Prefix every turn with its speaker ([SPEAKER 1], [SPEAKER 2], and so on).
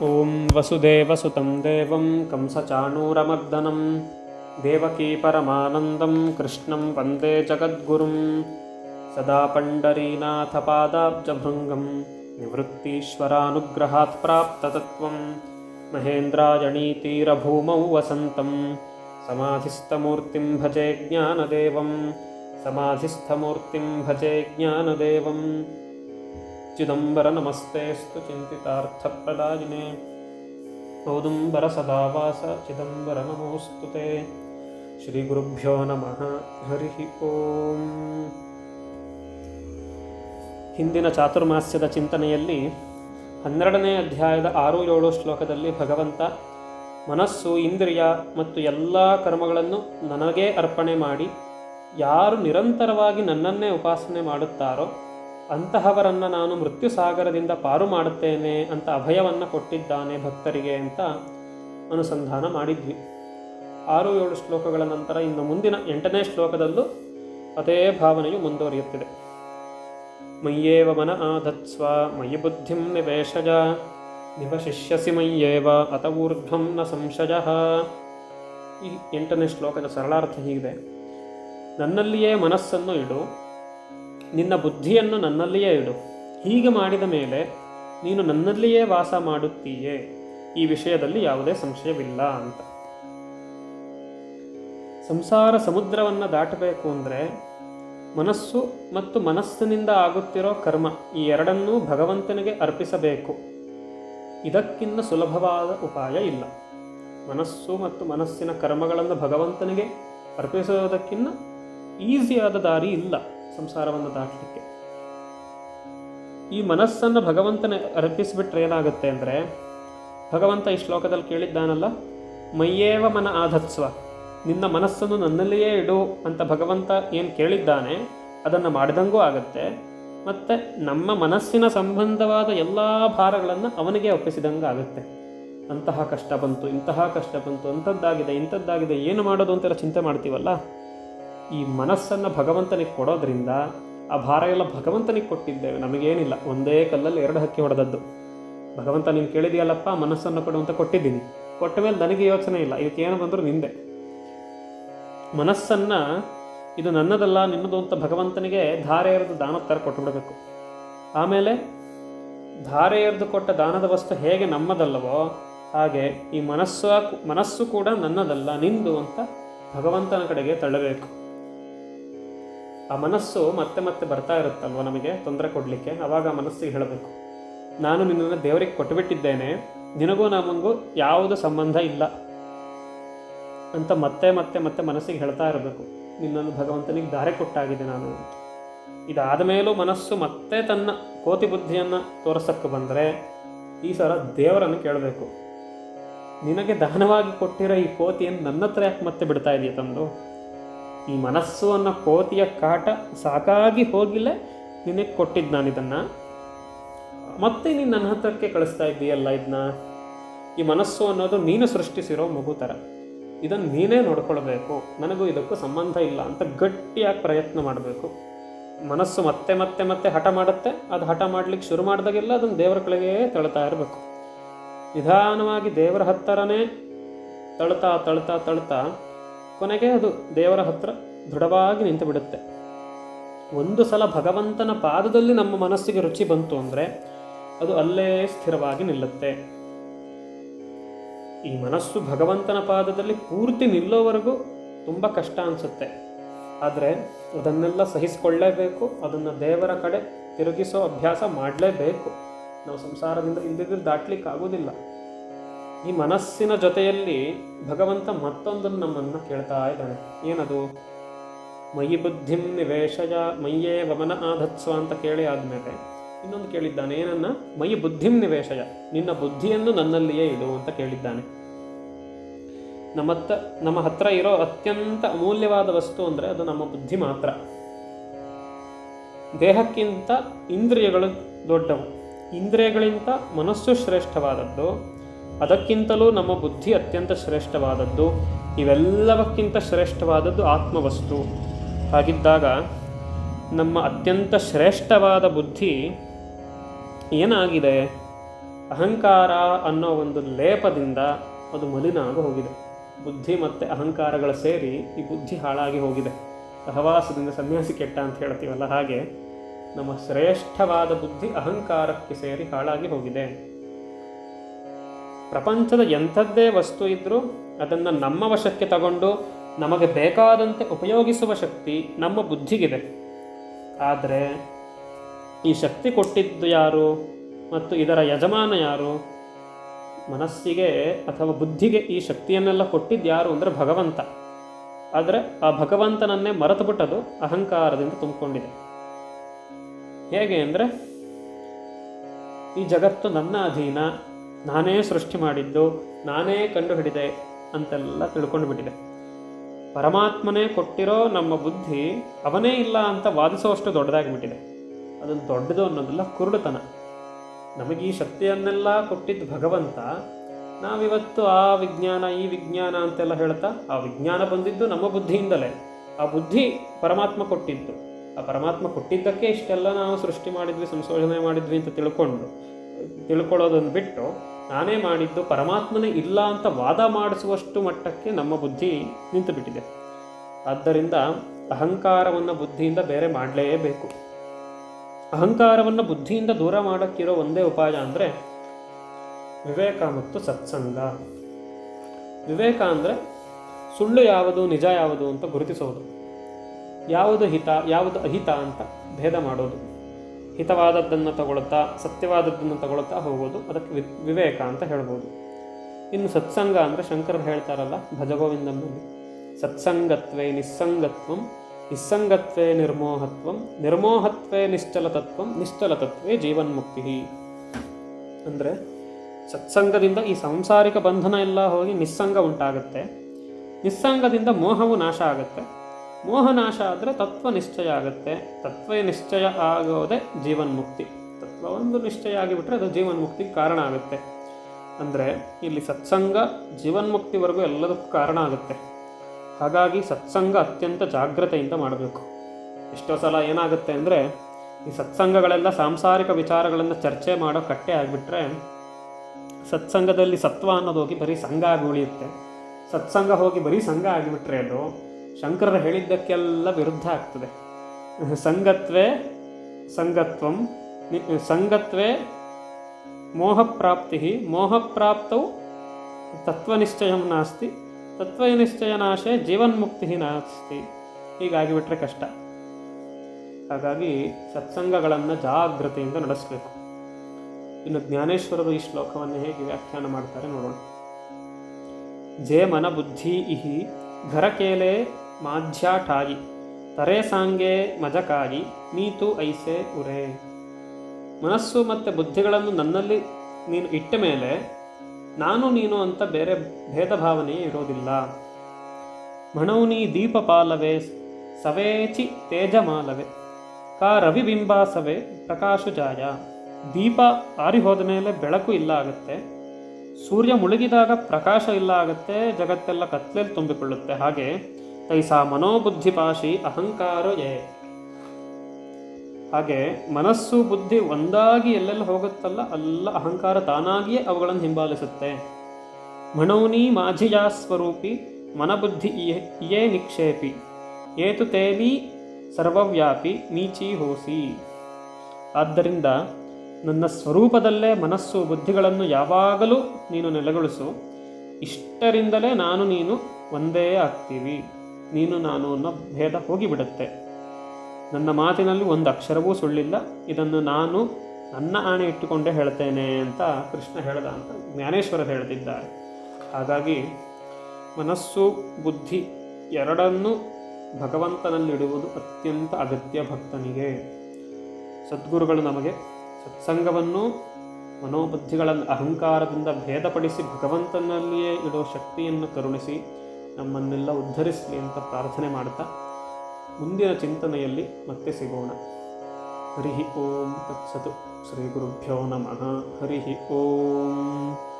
[SPEAKER 1] ॐ वसुदेवसुतं देवं कंसचाणूरमर्दनं देवकी परमानन्दं कृष्णं वन्दे जगद्गुरुं सदा पण्डरीनाथपादाब्जभृङ्गं निवृत्तीश्वरानुग्रहात् प्राप्ततत्त्वं महेन्द्रायणीतीरभूमौ वसन्तं समाधिस्थमूर्तिं भजे ज्ञानदेवं समाधिस्थमूर्तिं भजे ज्ञानदेवम् ಚಿದಂಬರ ನಮಸ್ತೆಸ್ತು ಚಿಂತಿತಾರ್ಥಪ್ರದಾಯಿನೇ ಓದುಂಬರ ಸದಾವಾಸ ಚಿದಂಬರ ನಮೋಸ್ತು ತೇ ಶ್ರೀ ಗುರುಭ್ಯೋ ನಮಃ ಹರಿ ಓಂ ಹಿಂದಿನ ಚಾತುರ್ಮಾಸ್ಯದ ಚಿಂತನೆಯಲ್ಲಿ ಹನ್ನೆರಡನೇ ಅಧ್ಯಾಯದ ಆರು ಏಳು ಶ್ಲೋಕದಲ್ಲಿ ಭಗವಂತ, ಮನಸ್ಸು, ಇಂದ್ರಿಯ ಮತ್ತು ಎಲ್ಲ ಕರ್ಮಗಳನ್ನು ನನಗೇ ಅರ್ಪಣೆ ಮಾಡಿ, ಯಾರು ನಿರಂತರವಾಗಿ ನನ್ನನ್ನೇ ಉಪಾಸನೆ ಮಾಡುತ್ತಾರೋ ಅಂತಹವರನ್ನು ನಾನು ಮೃತ್ಯು ಸಾಗರದಿಂದ ಪಾರು ಮಾಡುತ್ತೇನೆ ಅಂತ ಅಭಯವನ್ನು ಕೊಟ್ಟಿದ್ದಾನೆ ಭಕ್ತರಿಗೆ ಅಂತ ಅನುಸಂಧಾನ ಮಾಡಿದ್ವಿ. ಆರು ಏಳು ಶ್ಲೋಕಗಳ ನಂತರ ಇನ್ನು ಮುಂದಿನ ಎಂಟನೇ ಶ್ಲೋಕದಲ್ಲೂ ಅದೇ ಭಾವನೆಯು ಮುಂದುವರಿಯುತ್ತಿದೆ. ಮಯ್ಯೇವ ಮನ ಆಧತ್ಸ್ವ, ಮಯಿ ಬುದ್ಧಿಂ ನಿವೇಶಜ ನಿವಶಿಷ್ಯಸಿ ಮಯ್ಯೇವ ಅತ ಊರ್ಧ್ವಂ ನ ಸಂಶಯ ಈ ಎಂಟನೇ ಶ್ಲೋಕದ ಸರಳಾರ್ಥ ಹೀಗಿದೆ. ನನ್ನಲ್ಲಿಯೇ ಮನಸ್ಸನ್ನು ಇಡು ನಿನ್ನ ಬುದ್ಧಿಯನ್ನು ನನ್ನಲ್ಲಿಯೇ ಇಡು. ಹೀಗೆ ಮಾಡಿದ ಮೇಲೆ ನೀನು ನನ್ನಲ್ಲಿಯೇ ವಾಸ ಮಾಡುತ್ತೀಯೇ. ಈ ವಿಷಯದಲ್ಲಿ ಯಾವುದೇ ಸಂಶಯವಿಲ್ಲ ಅಂತ. ಸಂಸಾರ ಸಮುದ್ರವನ್ನು ದಾಟಬೇಕು ಅಂದರೆ ಮನಸ್ಸು ಮತ್ತು ಮನಸ್ಸಿನಿಂದ ಆಗುತ್ತಿರೋ ಕರ್ಮ ಈ ಎರಡನ್ನೂ ಭಗವಂತನಿಗೆ ಅರ್ಪಿಸಬೇಕು. ಇದಕ್ಕಿಂತ ಸುಲಭವಾದ ಉಪಾಯ ಇಲ್ಲ. ಮನಸ್ಸು ಮತ್ತು ಮನಸ್ಸಿನ ಕರ್ಮಗಳನ್ನು ಭಗವಂತನಿಗೆ ಅರ್ಪಿಸೋದಕ್ಕಿಂತ ಈಸಿಯಾದ ದಾರಿ ಇಲ್ಲ. ಸಂಸಾರವನ್ನು ದಾಟಲಿಕ್ಕೆ. ಈ ಮನಸ್ಸನ್ನು ಭಗವಂತನ ಅರ್ಪಿಸಿಬಿಟ್ರೆ ಏನಾಗುತ್ತೆ ಅಂದರೆ, ಭಗವಂತ ಈ ಶ್ಲೋಕದಲ್ಲಿ ಕೇಳಿದ್ದಾನಲ್ಲ, ಮೈಯೇವ ಮನ ಆಧತ್ಸ್ವ, ನಿನ್ನ ಮನಸ್ಸನ್ನು ನನ್ನಲ್ಲಿಯೇ ಇಡು ಅಂತ ಭಗವಂತ ಏನು ಕೇಳಿದ್ದಾನೆ, ಅದನ್ನು ಮಾಡಿದಂಗೂ ಆಗುತ್ತೆ, ಮತ್ತು ನಮ್ಮ ಮನಸ್ಸಿನ ಸಂಬಂಧವಾದ ಎಲ್ಲ ಭಾರಗಳನ್ನು ಅವನಿಗೆ ಒಪ್ಪಿಸಿದಂಗೆ ಆಗುತ್ತೆ. ಅಂತಹ ಕಷ್ಟ ಬಂತು, ಇಂತಹ ಕಷ್ಟ ಬಂತು ಅಂಥದ್ದಾಗಿದೆ ಇಂಥದ್ದಾಗಿದೆ, ಏನು ಮಾಡೋದು ಅಂತೆಲ್ಲ ಚಿಂತೆ ಮಾಡ್ತೀವಲ್ಲ? ಈ ಮನಸ್ಸನ್ನು ಭಗವಂತನಿಗೆ ಕೊಡೋದ್ರಿಂದ ಆ ಭಾರ ಎಲ್ಲ ಭಗವಂತನಿಗೆ ಕೊಟ್ಟಿದ್ದೇವೆ. ನಮಗೇನಿಲ್ಲ. ಒಂದೇ ಕಲ್ಲಲ್ಲಿ ಎರಡು ಹಕ್ಕಿ ಹೊಡೆದದ್ದು. ಭಗವಂತ, ನೀನು ಕೇಳಿದೆಯಲ್ಲಪ್ಪ, ಮನಸ್ಸನ್ನು ಕೊಡು ಅಂತ ಕೊಟ್ಟಿದ್ದೀನಿ. ಕೊಟ್ಟ ಮೇಲೆ ನನಗೆ ಯೋಚನೆ ಇಲ್ಲ. ಇದಕ್ಕೆ ಏನು ಬಂದರೂ ನಿಂದೆ. ಮನಸ್ಸನ್ನು ಇದು ನನ್ನದಲ್ಲ, ನಿನ್ನದು ಅಂತ ಭಗವಂತನಿಗೆ ಧಾರೆ ಎರೆದು ದಾನದ ಥರ ಕೊಟ್ಟುಬಿಡಬೇಕು. ಆಮೇಲೆ ಧಾರೆ ಎರೆದು ಕೊಟ್ಟ ದಾನದ ವಸ್ತು ಹೇಗೆ ನಮ್ಮದಲ್ಲವೋ ಹಾಗೆ ಈ ಮನಸ್ಸು ಮನಸ್ಸು ಕೂಡ ನನ್ನದಲ್ಲ, ನಿಂದು ಅಂತ ಭಗವಂತನ ಕಡೆಗೆ ತಳ್ಳಬೇಕು. ಆ ಮನಸ್ಸು ಮತ್ತೆ ಮತ್ತೆ ಬರ್ತಾ ಇರುತ್ತಲ್ವ ನಮಗೆ? ತೊಂದರೆ ಕೊಡಲಿಕ್ಕೆ. ಅವಾಗ ಆ ಮನಸ್ಸಿಗೆ ಹೇಳಬೇಕು. ನಾನು ನಿನ್ನನ್ನು ದೇವರಿಗೆ ಕೊಟ್ಟುಬಿಟ್ಟಿದ್ದೇನೆ. ನಿನಗೂ ನಮಗೂ ಯಾವುದು ಸಂಬಂಧ ಇಲ್ಲ ಅಂತ ಮತ್ತೆ ಮತ್ತೆ ಮತ್ತೆ ಮನಸ್ಸಿಗೆ ಹೇಳ್ತಾ ಇರಬೇಕು. ನಿನ್ನನ್ನು ಭಗವಂತನಿಗೆ ದಾರೆ ಕೊಟ್ಟಾಗಿದೆ ನಾನು ಇದಾದ ಮೇಲೂ ಮನಸ್ಸು ಮತ್ತೆ ತನ್ನ ಕೋತಿ ಬುದ್ಧಿಯನ್ನು ತೋರಿಸಕ್ಕೆ ಬಂದರೆ ಈ ಸಲ ದೇವರನ್ನು ಕೇಳಬೇಕು. ನಿನಗೆ ದಾನವಾಗಿ ಕೊಟ್ಟಿರೋ ಈ ಕೋತಿಯನ್ನು ನನ್ನ ಹತ್ರ ಯಾಕೆ ಮತ್ತೆ ಬಿಡ್ತಾ ಇದೆಯಾ ತಂದು? ಈ ಮನಸ್ಸು ಅನ್ನೋ ಕೋತಿಯ ಕಾಟ ಸಾಕಾಗಿ ಹೋಗಿಲ್ಲ, ನಿನಗೆ ಕೊಟ್ಟಿದ್ದು ನಾನು ಇದನ್ನು. ಮತ್ತೆ ನೀನು ನನ್ನ ಹತ್ರಕ್ಕೆ ಕಳಿಸ್ತಾ ಇದ್ದೀಯಲ್ಲ ಇದನ್ನ ಈ ಮನಸ್ಸು ಅನ್ನೋದು ನೀನು ಸೃಷ್ಟಿಸಿರೋ ಮಗು ಥರ ಇದನ್ನು ನೀನೇ ನೋಡ್ಕೊಳ್ಬೇಕು. ನನಗೂ ಇದಕ್ಕೂ ಸಂಬಂಧ ಇಲ್ಲ ಅಂತ ಗಟ್ಟಿಯಾಗಿ ಪ್ರಯತ್ನ ಮಾಡಬೇಕು. ಮನಸ್ಸು ಮತ್ತೆ ಮತ್ತೆ ಮತ್ತೆ ಹಠ ಮಾಡುತ್ತೆ. ಅದು ಹಠ ಮಾಡ್ಲಿಕ್ಕೆ ಶುರು ಮಾಡಿದಾಗೆಲ್ಲ ಅದನ್ನು ದೇವರ ಕೆಳಗೆ ತಳ್ತಾ ಇರಬೇಕು. ನಿಧಾನವಾಗಿ ದೇವರ ಹತ್ತಿರನೇ ತಳ್ತಾ ತಳ್ತಾ ತಳ್ತಾ ಕೊನೆಗೆ ಅದು ದೇವರ ಹತ್ರ ದೃಢವಾಗಿ ನಿಂತು ಬಿಡುತ್ತೆ. ಒಂದು ಸಲ ಭಗವಂತನ ಪಾದದಲ್ಲಿ ನಮ್ಮ ಮನಸ್ಸಿಗೆ ರುಚಿ ಬಂತು ಅಂದರೆ ಅದು ಅಲ್ಲೇ ಸ್ಥಿರವಾಗಿ ನಿಲ್ಲುತ್ತೆ. ಈ ಮನಸ್ಸು ಭಗವಂತನ ಪಾದದಲ್ಲಿ ಪೂರ್ತಿ ನಿಲ್ಲೋವರೆಗೂ ತುಂಬ ಕಷ್ಟ ಅನಿಸುತ್ತೆ. ಆದರೆ ಅದನ್ನೆಲ್ಲ ಸಹಿಸಿಕೊಳ್ಳೇಬೇಕು, ಅದನ್ನು ದೇವರ ಕಡೆ ತಿರುಗಿಸೋ ಅಭ್ಯಾಸ ಮಾಡಲೇಬೇಕು. ನಾವು ಸಂಸಾರದಿಂದ ಇಲ್ಲದಿದ್ದರೆ ದಾಟ್ಲಿಕ್ಕೆ ಆಗೋದಿಲ್ಲ ಈ ಮನಸ್ಸಿನ ಜೊತೆಯಲ್ಲಿ ಭಗವಂತ ಮತ್ತೊಂದನ್ನು ನಮ್ಮನ್ನು ಕೇಳ್ತಾ ಇದ್ದಾನೆ. ಏನದು? ಮಯಿ ಬುದ್ಧಿಂ ನಿವೇಶಯ, ಮೈಯೇ ವಮನ ಆಧತ್ಸ್ವ ಅಂತ ಕೇಳಿ ಆದಮೇಲೆ ಇನ್ನೊಂದು ಕೇಳಿದ್ದಾನೆ, ಏನನ್ನ? ಮಯಿ ಬುದ್ಧಿಂ ನಿವೇಶಯ, ನಿನ್ನ ಬುದ್ಧಿಯನ್ನು ನನ್ನಲ್ಲಿಯೇ ಇಡು ಅಂತ ಕೇಳಿದ್ದಾನೆ. ನಮ್ಮತ್ತ, ನಮ್ಮ ಹತ್ರ ಇರೋ ಅತ್ಯಂತ ಅಮೂಲ್ಯವಾದ ವಸ್ತು ಅಂದರೆ ಅದು ನಮ್ಮ ಬುದ್ಧಿ ಮಾತ್ರ. ದೇಹಕ್ಕಿಂತ ಇಂದ್ರಿಯಗಳು ದೊಡ್ಡವು. ಇಂದ್ರಿಯಗಳಿಂತ ಮನಸ್ಸು ಶ್ರೇಷ್ಠವಾದದ್ದು. ಅದಕ್ಕಿಂತಲೂ ನಮ್ಮ ಬುದ್ಧಿ ಅತ್ಯಂತ ಶ್ರೇಷ್ಠವಾದದ್ದು, ಇವೆಲ್ಲವಕ್ಕಿಂತ ಶ್ರೇಷ್ಠವಾದದ್ದು ಆತ್ಮವಸ್ತು. ಹಾಗಿದ್ದಾಗ ನಮ್ಮ ಅತ್ಯಂತ ಶ್ರೇಷ್ಠವಾದ ಬುದ್ಧಿ ಏನಾಗಿದೆ? ಅಹಂಕಾರ ಅನ್ನೋ ಒಂದು ಲೇಪದಿಂದ ಅದು ಮಲಿನ ಆಗಿ ಹೋಗಿದೆ ಬುದ್ಧಿ ಮತ್ತು ಅಹಂಕಾರಗಳ ಸೇರಿ ಈ ಬುದ್ಧಿ ಹಾಳಾಗಿ ಹೋಗಿದೆ. ಸಹವಾಸದಿಂದ ಸನ್ಯಾಸಿ ಕೆಟ್ಟ ಅಂತ ಹೇಳ್ತೀವಲ್ಲ ಹಾಗೆ, ನಮ್ಮ ಶ್ರೇಷ್ಠವಾದ ಬುದ್ಧಿ ಅಹಂಕಾರಕ್ಕೆ ಸೇರಿ ಹಾಳಾಗಿ ಹೋಗಿದೆ. ಪ್ರಪಂಚದ ಎಂಥದ್ದೇ ವಸ್ತು ಇದ್ದರೂ ಅದನ್ನು ನಮ್ಮ ವಶಕ್ಕೆ ತಗೊಂಡು ನಮಗೆ ಬೇಕಾದಂತೆ ಉಪಯೋಗಿಸುವ ಶಕ್ತಿ ನಮ್ಮ ಬುದ್ಧಿಗಿದೆ. ಆದರೆ ಈ ಶಕ್ತಿ ಕೊಟ್ಟಿದ್ದು ಯಾರು ಮತ್ತು ಇದರ ಯಜಮಾನ ಯಾರು? ಮನಸ್ಸಿಗೆ ಅಥವಾ ಬುದ್ಧಿಗೆ ಈ ಶಕ್ತಿಯನ್ನೆಲ್ಲ ಕೊಟ್ಟಿದ್ದು ಯಾರು ಅಂದರೆ ಭಗವಂತ. ಆದರೆ ಆ ಭಗವಂತನನ್ನೇ ಮರೆತು ಬಿಟ್ಟದು ಅಹಂಕಾರದಿಂದ ತುಂಬಿಕೊಂಡಿದೆ. ಹೇಗೆ ಅಂದರೆ ಈ ಜಗತ್ತು ನನ್ನ ಅಧೀನ ನಾನೇ ಸೃಷ್ಟಿ ಮಾಡಿದ್ದು, ನಾನೇ ಕಂಡುಹಿಡಿದೆ ಅಂತೆಲ್ಲ ತಿಳ್ಕೊಂಡು ಬಿಟ್ಟಿದೆ. ಪರಮಾತ್ಮನೇ ಕೊಟ್ಟಿರೋ ನಮ್ಮ ಬುದ್ಧಿ ಅವನೇ ಇಲ್ಲ ಅಂತ ವಾದಿಸುವಷ್ಟು ದೊಡ್ಡದಾಗಿಬಿಟ್ಟಿದೆ. ಅದನ್ನು ದೊಡ್ಡದು ಅನ್ನೋದೆಲ್ಲ ಕುರುಡುತನ. ನಮಗೆ ಈ ಶಕ್ತಿಯನ್ನೆಲ್ಲ ಕೊಟ್ಟಿದ್ದು ಭಗವಂತ, ನಾವಿವತ್ತು ಆ ವಿಜ್ಞಾನ, ಈ ವಿಜ್ಞಾನ ಅಂತೆಲ್ಲ ಹೇಳ್ತಾ, ಆ ವಿಜ್ಞಾನ ಬಂದಿದ್ದು ನಮ್ಮ ಬುದ್ಧಿಯಿಂದಲೇ. ಆ ಬುದ್ಧಿ ಪರಮಾತ್ಮ ಕೊಟ್ಟಿದ್ದು. ಆ ಪರಮಾತ್ಮ ಕೊಟ್ಟಿದ್ದಕ್ಕೆ ಇಷ್ಟೆಲ್ಲ ನಾವು ಸೃಷ್ಟಿ ಮಾಡಿದ್ವಿ, ಸಂಶೋಧನೆ ಮಾಡಿದ್ವಿ ಅಂತ ತಿಳ್ಕೊಂಡು, ತಿಳ್ಕೊಳ್ಳೋದನ್ನು ಬಿಟ್ಟು ನಾನೇ ಮಾಡಿದ್ದು ಪರಮಾತ್ಮನೇ ಇಲ್ಲ ಅಂತ ವಾದ ಮಾಡಿಸುವಷ್ಟು ಮಟ್ಟಕ್ಕೆ ನಮ್ಮ ಬುದ್ಧಿ ನಿಂತು ಬಿಟ್ಟಿದೆ ಆದ್ದರಿಂದ ಅಹಂಕಾರವನ್ನು ಬುದ್ಧಿಯಿಂದ ಬೇರೆ ಮಾಡಲೇಬೇಕು. ಅಹಂಕಾರವನ್ನು ಬುದ್ಧಿಯಿಂದ ದೂರ ಮಾಡೋಕ್ಕಿರೋ ಒಂದೇ ಉಪಾಯ ಅಂದರೆ ವಿವೇಕ ಮತ್ತು ಸತ್ಸಂಗ. ವಿವೇಕ ಅಂದರೆ ಸುಳ್ಳು ಯಾವುದು, ನಿಜ ಯಾವುದು ಅಂತ ಗುರುತಿಸೋದು. ಯಾವುದು ಹಿತ, ಯಾವುದು ಅಹಿತ ಅಂತ ಭೇದ ಮಾಡೋದು. ಹಿತವಾದದ್ದನ್ನು ತಗೊಳ್ತಾ, ಸತ್ಯವಾದದ್ದನ್ನು ತಗೊಳ್ತಾ ಹೋಗೋದು, ಅದಕ್ಕೆ ವಿವೇಕ ಅಂತ ಹೇಳ್ಬೋದು. ಇನ್ನು ಸತ್ಸಂಗ ಅಂದರೆ ಶಂಕರರು ಹೇಳ್ತಾರಲ್ಲ ಭಜಗೋವಿಂದ ಸತ್ಸಂಗತ್ವೇ ನಿಸ್ಸಂಗತ್ವಂ, ನಿಸ್ಸಂಗತ್ವೇ ನಿರ್ಮೋಹತ್ವಂ, ನಿರ್ಮೋಹತ್ವೇ ನಿಶ್ಚಲತತ್ವಂ, ನಿಶ್ಚಲತತ್ವೇ ಜೀವನ್ಮುಕ್ತಿ ಅಂದರೆ ಸತ್ಸಂಗದಿಂದ ಈ ಸಾಂಸಾರಿಕ ಬಂಧನ ಎಲ್ಲ ಹೋಗಿ ನಿಸ್ಸಂಗ ಉಂಟಾಗುತ್ತೆ. ನಿಸ್ಸಂಗದಿಂದ ಮೋಹವು ನಾಶ ಆಗುತ್ತೆ. ಮೋಹ ನಾಶ ಆದರೆ ತತ್ವ ನಿಶ್ಚಯ ಆಗುತ್ತೆ. ತತ್ವ ನಿಶ್ಚಯ ಆಗೋದೇ ಜೀವನ್ಮುಕ್ತಿ. ತತ್ವ ಒಂದು ನಿಶ್ಚಯ ಆಗಿಬಿಟ್ರೆ ಅದು ಜೀವನ್ಮುಕ್ತಿಗೆ ಕಾರಣ ಆಗುತ್ತೆ. ಅಂದರೆ ಇಲ್ಲಿ ಸತ್ಸಂಗ, ಜೀವನ್ಮುಕ್ತಿವರೆಗೂ ಎಲ್ಲದಕ್ಕೂ ಕಾರಣ ಆಗುತ್ತೆ. ಹಾಗಾಗಿ ಸತ್ಸಂಗ ಅತ್ಯಂತ ಜಾಗ್ರತೆಯಿಂದ ಮಾಡಬೇಕು. ಎಷ್ಟೋ ಸಲ ಏನಾಗುತ್ತೆ ಅಂದರೆ ಈ ಸತ್ಸಂಗಗಳೆಲ್ಲ ಸಾಂಸಾರಿಕ ವಿಚಾರಗಳನ್ನು ಚರ್ಚೆ ಮಾಡೋ ಕಟ್ಟೆ ಆಗಿಬಿಟ್ರೆ ಸತ್ಸಂಗದಲ್ಲಿ ಸತ್ವ ಅನ್ನೋದು ಹೋಗಿ ಬರೀ ಸಂಘ ಆಗಿ ಉಳಿಯುತ್ತೆ. ಸತ್ಸಂಗ ಹೋಗಿ ಬರೀ ಸಂಘ ಆಗಿಬಿಟ್ರೆ ಅದು ಶಂಕರರು ಹೇಳಿದ್ದಕ್ಕೆಲ್ಲ ವಿರುದ್ಧ ಆಗ್ತದೆ. ಸಂಗತ್ವೇ ಸಂಗತ್ವಂ ಸಂಗತ್ವೇ ಮೋಹಪ್ರಾಪ್ತಿ ಮೋಹಪ್ರಾಪ್ತವು ತತ್ವನಿಶ್ಚಯ ನಾಸ್ತಿ ತತ್ವನಿಶ್ಚಯ ನಾಶೆ ಜೀವನ್ಮುಕ್ತಿ ನಾಸ್ತಿ. ಹೀಗಾಗಿ ಬಿಟ್ಟರೆ ಕಷ್ಟ. ಹಾಗಾಗಿ ಸತ್ಸಂಗಗಳನ್ನು ಜಾಗ್ರತೆಯಿಂದ ನಡೆಸಬೇಕು. ಇನ್ನು ಜ್ಞಾನೇಶ್ವರರು ಈ ಶ್ಲೋಕವನ್ನು ಹೇಗೆ ವ್ಯಾಖ್ಯಾನ ಮಾಡ್ತಾರೆ ನೋಡೋಣ. ಜೇ ಮನ ಬುದ್ಧಿ ಇಹಿ ಘರಕೇಲೆ ಮಾಧ್ಯಾಠಾಯಿ ತರೇಸಾಂಗೆ ಮಜಕಾಯಿ ನೀತು ಐಸೆ ಉರೆ. ಮನಸ್ಸು ಮತ್ತು ಬುದ್ಧಿಗಳನ್ನು ನನ್ನಲ್ಲಿ ನೀನು ಇಟ್ಟ ಮೇಲೆ, ನಾನು ನೀನು ಅಂತ ಬೇರೆ ಭೇದ ಭಾವನೆಯೇ ಇರೋದಿಲ್ಲ ಮಣೌನಿ ದೀಪಪಾಲವೇ, ಸವೇಚಿ ತೇಜಮಾಲವೇ. ಕಾ ರವಿಬಿಂಬಾಸವೇ ಪ್ರಕಾಶು ಜಾಯ. ದೀಪ ಆರಿ ಹೋದ ಮೇಲೆ ಬೆಳಕು ಇಲ್ಲ ಆಗುತ್ತೆ, ಸೂರ್ಯ ಮುಳುಗಿದಾಗ ಪ್ರಕಾಶ ಇಲ್ಲ ಆಗುತ್ತೆ, ಜಗತ್ತೆಲ್ಲ ಕತ್ಲೆಯಲ್ಲಿ ತುಂಬಿಕೊಳ್ಳುತ್ತೆ. ಹಾಗೆ ತೈಸಾ ಮನೋಬುದ್ಧಿಪಾಶಿ ಅಹಂಕಾರ ಏ ಹಾಗೆ ಮನಸ್ಸು ಬುದ್ಧಿ ಒಂದಾಗಿ ಎಲ್ಲೆಲ್ಲ ಹೋಗುತ್ತಲ್ಲ ಅಲ್ಲ ಅಹಂಕಾರ ತಾನಾಗಿಯೇ ಅವುಗಳನ್ನು ಹಿಂಬಾಲಿಸುತ್ತೆ. ಮಣೌನಿ ಮಾಝಿಯಾ ಸ್ವರೂಪಿ, ಮನಬುದ್ಧಿ ಇಯೇ- ನಿಕ್ಷೇಪಿ. ಏತು ತೇಲಿ ಸರ್ವವ್ಯಾಪಿ, ನೀಚಿ ಹೋಸಿ. ಆದ್ದರಿಂದ ನನ್ನ ಸ್ವರೂಪದಲ್ಲೇ ಮನಸ್ಸು ಬುದ್ಧಿಗಳನ್ನು ಯಾವಾಗಲೂ ನೀನು ನೆಲೆಗೊಳಿಸು. ಇಷ್ಟರಿಂದಲೇ ನಾನು ನೀನು ಒಂದೇ ಆಗ್ತೀವಿ. ನೀನು ನಾನು ಅನ್ನೋ ಭೇದ ಹೋಗಿಬಿಡುತ್ತೆ. ನನ್ನ ಮಾತಿನಲ್ಲಿ ಒಂದು ಅಕ್ಷರವೂ ಸುಳ್ಳಿಲ್ಲ. ಇದನ್ನು ನಾನು ನನ್ನ ಆಣೆ ಇಟ್ಟುಕೊಂಡೇ ಹೇಳ್ತೇನೆ ಅಂತ ಕೃಷ್ಣ ಹೇಳ್ದ ಅಂತ ಜ್ಞಾನೇಶ್ವರ ಹೇಳ್ತಿದ್ದಾರೆ ಹಾಗಾಗಿ ಮನಸ್ಸು, ಬುದ್ಧಿ ಎರಡನ್ನೂ ಭಗವಂತನಲ್ಲಿಡುವುದು ಅತ್ಯಂತ ಅಗತ್ಯ ಭಕ್ತನಿಗೆ. ಸದ್ಗುರುಗಳು ನಮಗೆ ಸತ್ಸಂಗವನ್ನು ಮನೋಬುದ್ಧಿಗಳನ್ನು ಅಹಂಕಾರದಿಂದ ಭೇದಪಡಿಸಿ ಭಗವಂತನಲ್ಲಿಯೇ ಇಡೋ ಶಕ್ತಿಯನ್ನು ಕರುಣಿಸಿ ನಮ್ಮನ್ನೆಲ್ಲ ಉದ್ಧರಿಸಲಿ ಅಂತ ಪ್ರಾರ್ಥನೆ ಮಾಡ್ತಾ ಮುಂದಿನ ಚಿಂತನೆಯಲ್ಲಿ ಮತ್ತೆ ಸಿಗೋಣ. ಹರಿ ಓಂ ತತ್ಸತು ಶ್ರೀ ಗುರುಭ್ಯೋ ನಮಃ. ಹರಿ ಓಂ.